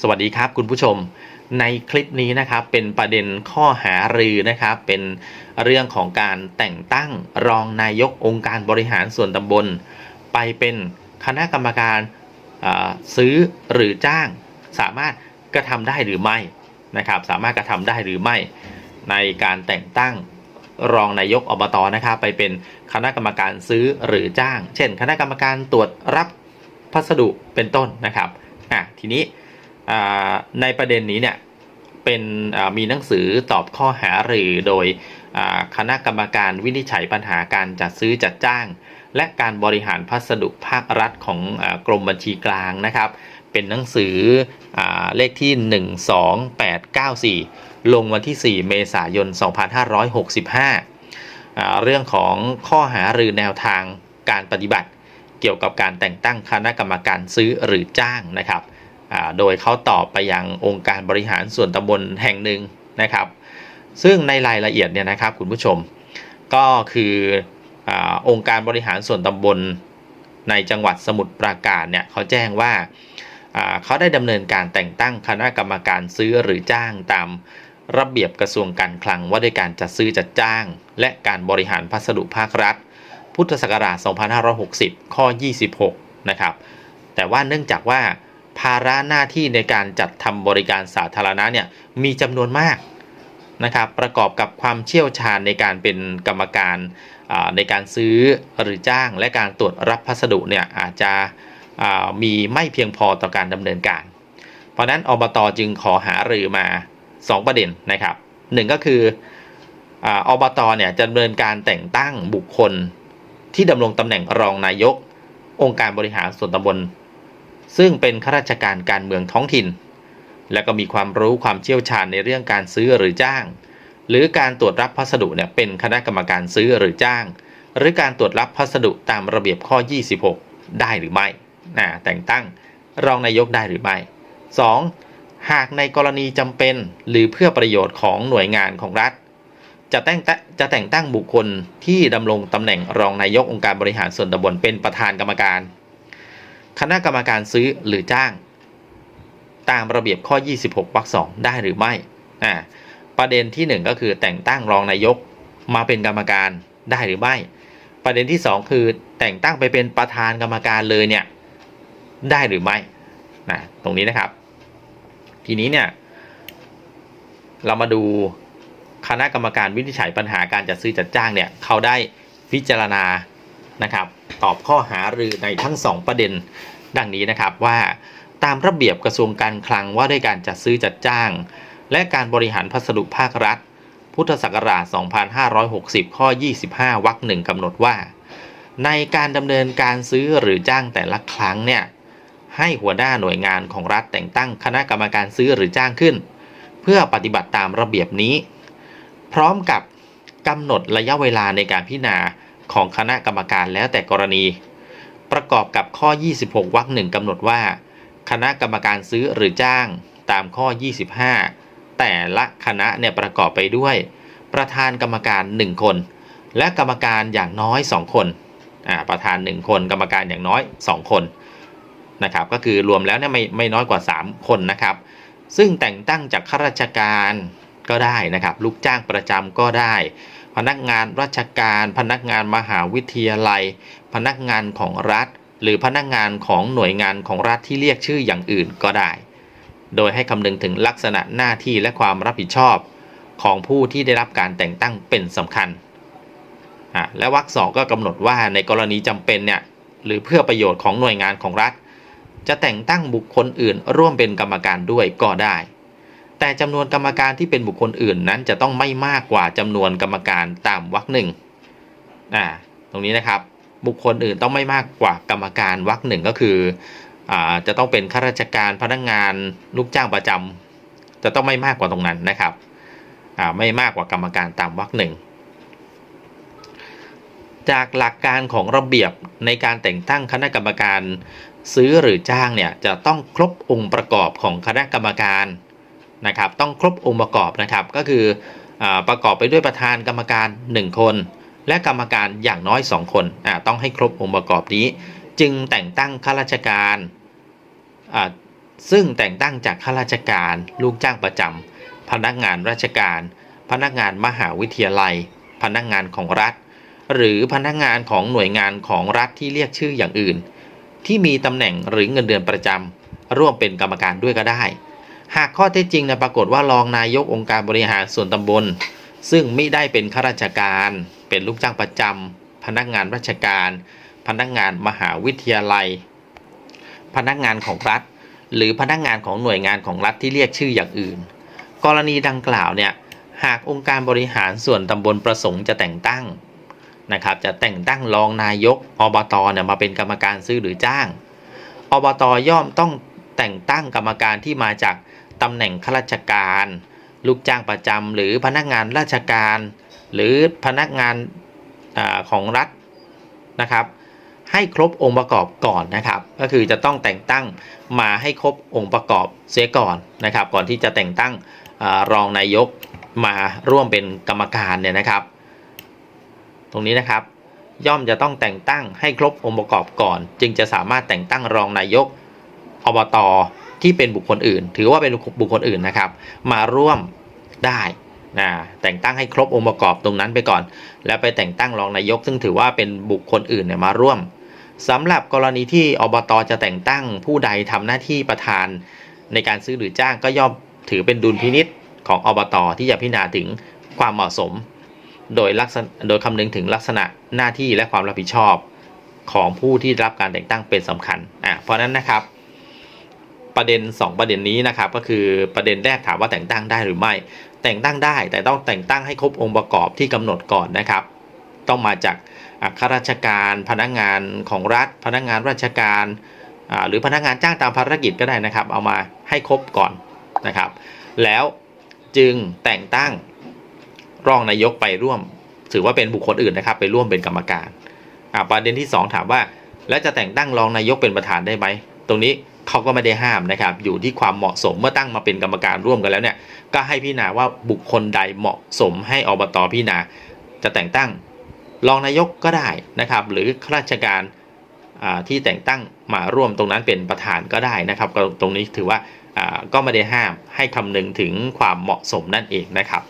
สวัสดีครับคุณผู้ชมในคลิปนี้นะครับเป็นประเด็นข้อหารือนะครับเป็นเรื่องของการแต่งตั้งรองนายกองค์การบริหารส่วนตำบล ไปเป็นคณะกรรมการซื้อหรือจ้าง สามารถกระทำได้หรือไม่นะครับสามารถกระทำได้หรือไม่ ในการแต่งตั้งรองนายกอบตนะครับไปเป็นคณะกรรมการซื้อหรือจ้าง เช่น คณะกรรมการตรวจรับพัสดุเป็นต้นนะครับอะทีนี้ ในประเด็นนี้เนี่ยเป็นมีหนังสือตอบข้อหารือโดยคณะกรรมการวินิจฉัยปัญหาการจัดซื้อจัดจ้าง และการบริหารพัสดุภาครัฐของอกรมบัญชีกลางนะครับ เป็นหนังสืออเลขที่ 12894 ลงวันที่ 4 เมษายน 2565อ่าเรื่องของข้อหารือแนวทางการปฏิบัติ เกี่ยวกับการแต่งตั้งคณะกรรมการซื้อหรือจ้างนะครับ โดยเขาตอบไปยังองค์การบริหารส่วนตำบลแห่งหนึ่งนะครับ ซึ่งในรายละเอียดเนี่ยนะครับคุณผู้ชมก็คืออองค์การบริหารส่วนตำบลในจังหวัดสมุทรปราการเนี่ยเขาแจ้งว่าอ่าเขาได้ดำเนินการแต่งตั้งคณะกรรมการซื้อหรือจ้างตามระเบียบกระทรวงการคลังว่าด้วยการจัดซื้อจัดจ้าง และการบริหารพัสดุภาครัฐ พุทธศักราช 2560 ข้อ 26 นะครับ แต่ว่าเนื่องจากว่า ภาระหน้าที่ในการจัดทำบริการสาธารณะเนี่ยมีจำนวนมากนะครับประกอบกับความเชี่ยวชาญในการเป็นกรรมการในการซื้อหรือจ้างและการตรวจรับพัสดุเนี่ยอาจจะมีไม่เพียงพอต่อการดำเนินการ เพราะฉะนั้นอบตจึงขอหารือมา 2 ประเด็นนะครับหนึ่งก็คืออาอบตเนี่ยจะดำเนินการแต่งตั้งบุคคลที่ดำรงตำแหน่งรองนายก องค์การบริหารส่วนตำบล ซึ่งเป็นข้าราชการการเมืองท้องถิ่น และก็มีความรู้ความเชี่ยวชาญในเรื่องการซื้อหรือจ้าง หรือการตรวจรับพัสดุเนี่ยเป็นคณะกรรมการซื้อหรือจ้าง หรือการตรวจรับพัสดุตามระเบียบข้อ 26 ได้หรือไม่นะแต่งตั้งรองนายกได้หรือไม่ 2. หากในกรณีจำเป็นหรือเพื่อประโยชน์ของหน่วยงานของรัฐ จะแต่งจะแต่งตั้งบุคคลที่ดำรงตำแหน่งรองนายกองค์การบริหารส่วนตำบลเป็นประธานกรรมการ คณะกรรมการซื้อหรือจ้าง ตามระเบียบข้อ 26วรรคสองได้หรือไม่อ่าประเด็นที่ 1 ก็คือแต่งตั้งรองนายกมาเป็นกรรมการได้หรือไม่ ประเด็นที่ 2 คือแต่งตั้งไปเป็นประธานกรรมการเลยเนี่ยได้หรือไม่นะตรงนี้นะครับ ทีนี้เนี่ยเรามาดูคณะกรรมการวินิจฉัยปัญหาการจัดซื้อจัดจ้างเนี่ยเขาได้พิจารณา นะครับตอบข้อหารือในทั้ง 2 ประเด็น ดังนี้นะครับว่าตามระเบียบกระทรวงการคลังว่าด้วยการจัดซื้อจัดจ้าง และการบริหารพัสดุภาครัฐ พุทธศักราช 2560 ข้อ 25 วรรคหนึ่งกำหนดว่า ในการดำเนินการซื้อหรือจ้างแต่ละครั้งเนี่ยให้หัวหน้าหน่วยงานของรัฐแต่งตั้งคณะกรรมการซื้อหรือจ้างขึ้น เพื่อปฏิบัติตามระเบียบนี้ พร้อมกับกำหนดระยะเวลาในการพิจารณา ของคณะกรรมการแล้วแต่กรณี ประกอบกับข้อ 26วรรคหนึ่งกำหนดว่า คณะกรรมการซื้อหรือจ้างตามข้อ 25 แต่ละคณะเนี่ยประกอบไปด้วย ประธานกรรมการ 1 คน และกรรมการอย่างน้อย 2 คนอ่าประธาน 1 คน กรรมการอย่างน้อย 2 คนนะครับก็คือรวมแล้วเนี่ยไม่ไม่น้อยกว่า 3 คนนะครับ ซึ่งแต่งตั้งจากข้าราชการก็ได้นะครับ ลูกจ้างประจำก็ได้ พนักงานราชการ พนักงานมหาวิทยาลัย พนักงานของรัฐ หรือพนักงานของหน่วยงานของรัฐที่เรียกชื่ออย่างอื่นก็ได้ โดยให้คำนึงถึงลักษณะหน้าที่และความรับผิดชอบของผู้ที่ได้รับการแต่งตั้งเป็นสำคัญ และวรรคสองก็กำหนดว่าในกรณีจำเป็นเนี่ยหรือเพื่อประโยชน์ของหน่วยงานของรัฐ จะแต่งตั้งบุคคลอื่น ร่วมเป็นกรรมการด้วยก็ได้ แต่จำนวนกรรมการที่เป็นบุคคลอื่นนั้นจะต้องไม่มากกว่าจำนวนกรรมการตามวรรคหนึ่งอ่าตรงนี้นะครับบุคคลอื่นต้องไม่มากกว่ากรรมการวรรคหนึ่งก็คืออ่าจะต้องเป็นข้าราชการพนักงานลูกจ้างประจำจะต้องไม่มากกว่าตรงนั้นนะครับอ่าไม่มากกว่ากรรมการตามวรรคหนึ่งจากหลักการของระเบียบในการแต่งตั้งคณะกรรมการซื้อหรือจ้างเนี่ยจะต้องครบองค์ประกอบของคณะกรรมการ นะครับต้องครบองค์ประกอบนะครับก็คืออประกอบไปด้วยประธานกรรมการ 1 คน และกรรมการอย่างน้อย 2 คนต้องให้ครบองค์ประกอบนี้ จึงแต่งตั้งข้าราชการซึ่งแต่งตั้งจากข้าราชการ ลูกจ้างประจำพนักงานราชการ พนักงานมหาวิทยาลัย พนักงานของรัฐ หรือพนักงานของหน่วยงานของรัฐที่เรียกชื่ออย่างอื่น ที่มีตำแหน่งหรือเงินเดือนประจำร่วมเป็นกรรมการด้วยก็ได้ หากข้อเท็จจริงนะปรากฏว่ารองนายกองค์การบริหารส่วนตำบล ซึ่งไม่ได้เป็นข้าราชการ เป็นลูกจ้างประจำพนักงานราชการ พนักงานมหาวิทยาลัย พนักงานของรัฐ หรือพนักงานของหน่วยงานของรัฐที่เรียกชื่ออย่างอื่น กรณีดังกล่าวเนี่ยหากองค์การบริหารส่วนตำบลประสงค์จะแต่งตั้งนะครับจะแต่งตั้งรองนายกอบตเนี่ยมาเป็นกรรมการซื้อหรือจ้างอบตย่อมต้องแต่งตั้งกรรมการที่มาจาก ตำแหน่งข้าราชการ ลูกจ้างประจำหรือพนักงานราชการ หรือพนักงานอาของรัฐนะครับ ให้ครบองค์ประกอบก่อนนะครับ ก็คือจะต้องแต่งตั้งมาให้ครบองค์ประกอบเสียก่อนนะครับ ก่อนที่จะแต่งตั้งอรองนายกมาร่วมเป็นกรรมการเนี่ยนะครับ ตรงนี้นะครับย่อมจะต้องแต่งตั้งให้ครบองค์ประกอบก่อน จึงจะสามารถแต่งตั้งรองนายกอบต ที่เป็นบุคคลอื่น ถือว่าเป็นบุคคลอื่นนะครับ มาร่วมได้นะแต่งตั้งให้ครบองค์ประกอบตรงนั้นไปก่อน แล้วไปแต่งตั้งรองนายก ซึ่งถือว่าเป็นบุคคลอื่นเนี่ยมาร่วมสำหรับกรณีที่อบตจะแต่งตั้งผู้ใดทำหน้าที่ประธานในการซื้อหรือจ้างก็ย่อมถือเป็นดุลพินิษของอบตที่จะพิจารณาถึงความเหมาะสม โดยลักษณะโดยคำนึงถึงลักษณะหน้าที่และความรับผิดชอบของผู้ที่รับการแต่งตั้งเป็นสำคัญอะเพราะนั้นนะครับ ประเด็น 2 ประเด็นนี้นะครับก็คือประเด็นแรกถามว่าแต่งตั้งได้หรือไม่ แต่งตั้งได้แต่ต้องแต่งตั้งให้ครบองค์ประกอบที่กำหนดก่อนนะครับ ต้องมาจากข้าราชการพนักงานของรัฐ พนักงานราชการหรือพนักงานจ้างตามภารกิจก็ได้นะครับ เอามาให้ครบก่อนนะครับ แล้วจึงแต่งตั้งรองนายกไปร่วม ถือว่าเป็นบุคคลอื่นนะครับ ไปร่วมเป็นกรรมการประเด็นที่ 2 ถามว่า แล้วจะแต่งตั้งรองนายกเป็นประธานได้ไหมตรงนี้ เขาก็ไม่ได้ห้ามนะครับ อยู่ที่ความเหมาะสมเมื่อตั้งมาเป็นกรรมการร่วมกันแล้วเนี่ยก็ให้พิจารณาว่าบุคคลใดเหมาะสมให้อบตพิจารณาจะแต่งตั้งรองนายกก็ได้นะครับ หรือข้าราชการที่แต่งตั้งมาร่วมตรงนั้นเป็นประธานก็ได้นะครับ ตรงนี้ถือว่าก็ไม่ได้ห้ามให้คำนึงถึงความเหมาะสมนั่นเองนะครับ